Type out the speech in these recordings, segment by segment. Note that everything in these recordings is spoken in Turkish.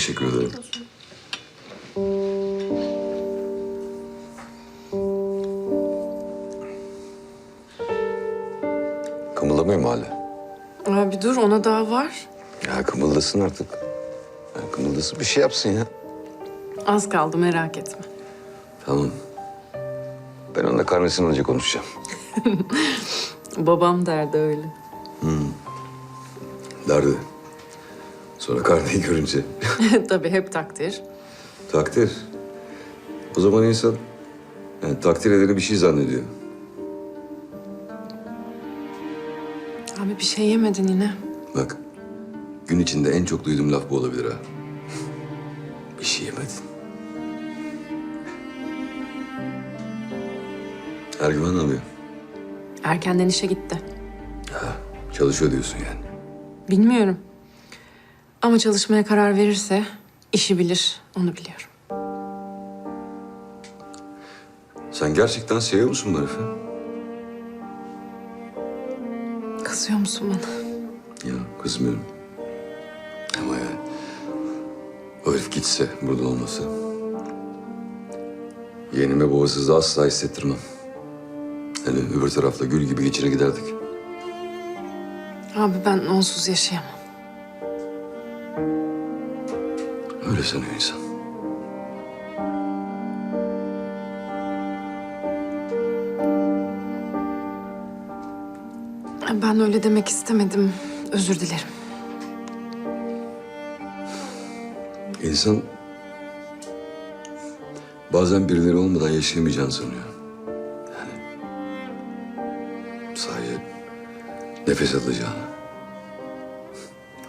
Teşekkür ederim. Kımıldamıyor mu hala? Abi dur ona daha var. Ya kımıldasın artık. Ya kımıldasın bir şey yapsın ya. Az kaldı merak etme. Tamam. Ben onunla karnesini önce konuşacağım. Babam derdi öyle. Derdi. Sonra karneyi görünce. Tabii hep takdir. Takdir. O zaman insan yani takdir edeni bir şey zannediyor. Abi bir şey yemedin yine. Bak, gün içinde en çok duyduğum laf bu olabilir ha. Bir şey yemedin. Ergüven ne yapıyor? Erkenden işe gitti. Çalışıyor diyorsun yani. Bilmiyorum. Ama çalışmaya karar verirse işi bilir. Onu biliyorum. Sen gerçekten seviyor musun bu herifi? Kızıyor musun bana? Ya kızmıyorum. Ama yani o herif gitse, burada olmasa... ...yeğenime babasızlığı asla hissettirmem. Yani öbür tarafta gül gibi geçine giderdik. Abi ben onsuz yaşayamam. Öyle sanıyor insan. Ben öyle demek istemedim. Özür dilerim. İnsan bazen birileri olmadan yaşayamayacağını sanıyor. Yani sadece nefes alacağını.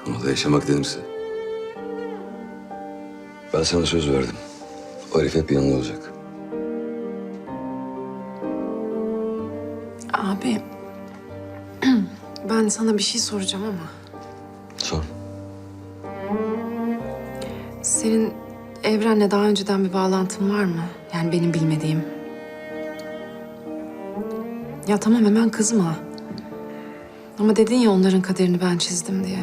Ona da yaşamak denirse. Ben sana söz verdim. O herif hep yanında olacak. Abi ben sana bir şey soracağım ama. Sor. Senin Evren'le daha önceden bir bağlantın var mı? Yani benim bilmediğim. Ya tamam hemen kızma. Ama dedin ya onların kaderini ben çizdim diye.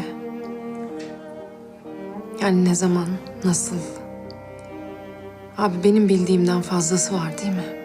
Yani ne zaman, nasıl? Abi benim bildiğimden fazlası var değil mi?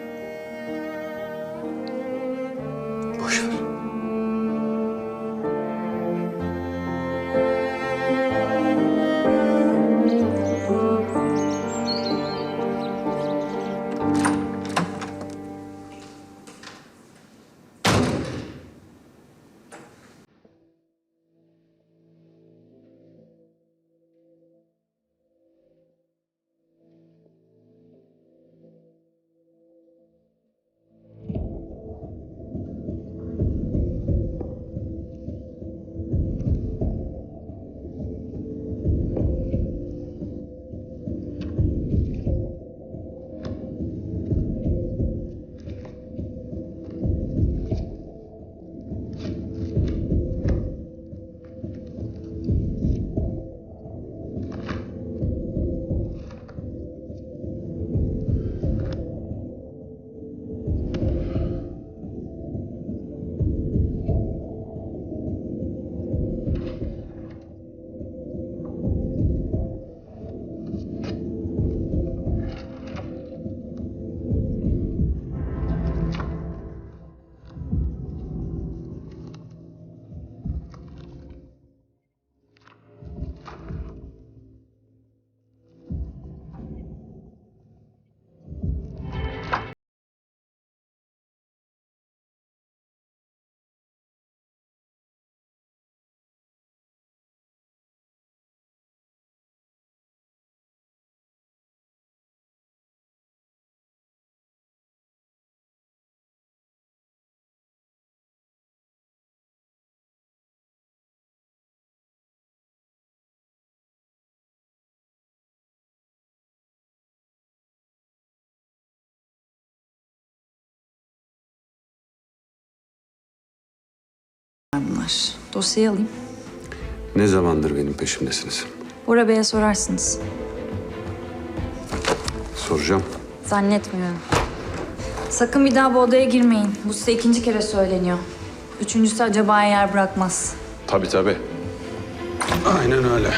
Bunlar. Dosyayı alayım. Ne zamandır benim peşimdesiniz? Bora Bey'e sorarsınız. Soracağım. Zannetmiyorum. Sakın bir daha bu odaya girmeyin. Bu size ikinci kere söyleniyor. Üçüncüsü acaba yer bırakmaz. Tabii tabii. Aynen öyle.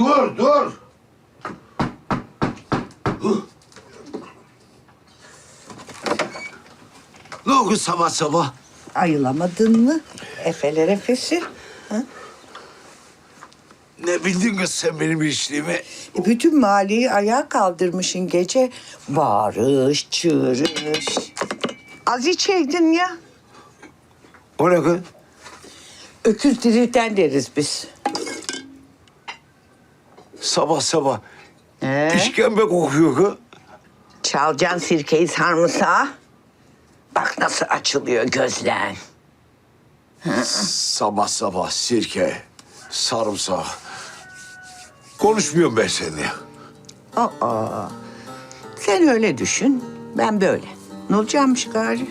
Dur, dur. Ne oldu sabah sabah? Ayılamadın mı? Efeler efesi. Ne bildin kız sen benim içtiğimi? E, bütün mahalleyi ayağa kaldırmışın gece. Bağırış, çığırış. Az içeydin ya. O ne kız? Öküz dirilten deriz biz. Sabah sabah He? işkembe kokuyor kız. Çalacaksın sirkeyi sarımsağı. Bak nasıl açılıyor gözlen. Sabah sabah sirke, sarımsak. Konuşmuyorum ben seninle. Aa, sen öyle düşün, ben böyle. Ne olacakmış gari?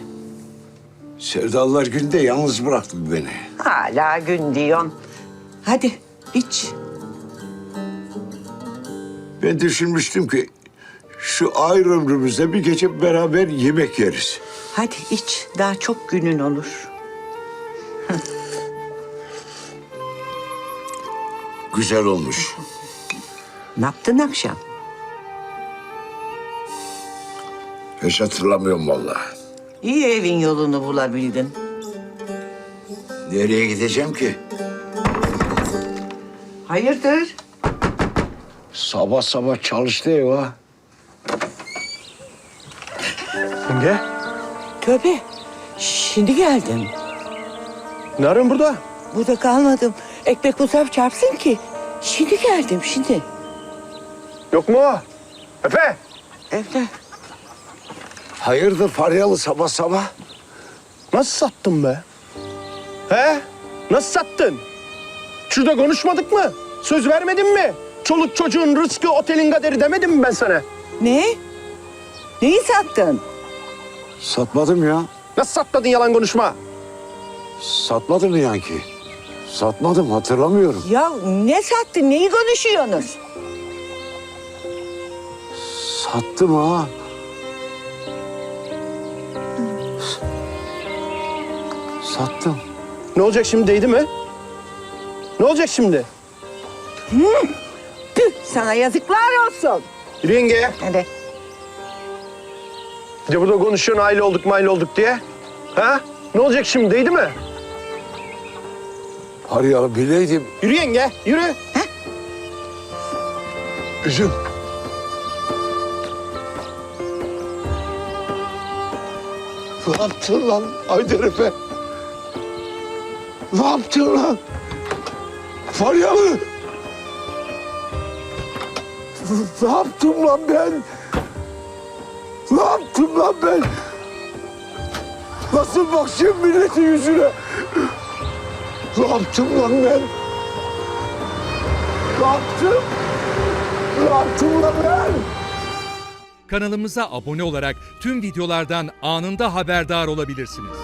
Sevdalılar günde yalnız bıraktın beni. Hala gün diyorsun. Hadi iç. Ben düşünmüştüm ki şu ayrı ömrümüzde bir gece beraber yemek yeriz. Hadi iç. Daha çok günün olur. Güzel olmuş. Ne yaptın akşam? Hiç hatırlamıyorum vallahi. İyi evin yolunu bulabildin. Nereye gideceğim ki? Hayırdır? Sabah sabah çalıştı ev ha. Yenge, Tövbe. Şimdi geldim. ne arıyorsun burada? Burada kalmadım. Ekmek uzak çarpsın ki. Şimdi geldim şimdi. Yok mu o? Efe! Evde. Hayırdır Faryalı sabah sabah? Nasıl sattın be? He? Nasıl sattın? Şurada konuşmadık mı? Söz vermedin mi? Çoluk çocuğun rızkı otelin kaderi demedim mi ben sana? Ne? Neyi sattın? Satmadım ya. Nasıl satmadın yalan konuşma? Satmadım yani ki. Satmadım hatırlamıyorum. Ya ne sattın? Neyi konuşuyorsunuz? Sattım ha. Sattım. Ne olacak şimdi değdi mi? Ne olacak şimdi? Tüh sana yazıklar olsun. Yürü yenge. Hadi. Bir de burada konuşuyorsun aile olduk maile olduk diye. Ha? Ne olacak şimdi değdi mi? Faryalı bileydim. Yürü yenge yürü. Üzüm. Ne yaptın lan Haydar Efe? Ne yaptın lan? Faryalı! Ne yaptım lan ben? Ne yaptım lan ben? Nasıl bakayım milletin yüzüne? Ne yaptım lan ben? Ne yaptım? Ne yaptım lan ben? Kanalımıza abone olarak tüm videolardan anında haberdar olabilirsiniz.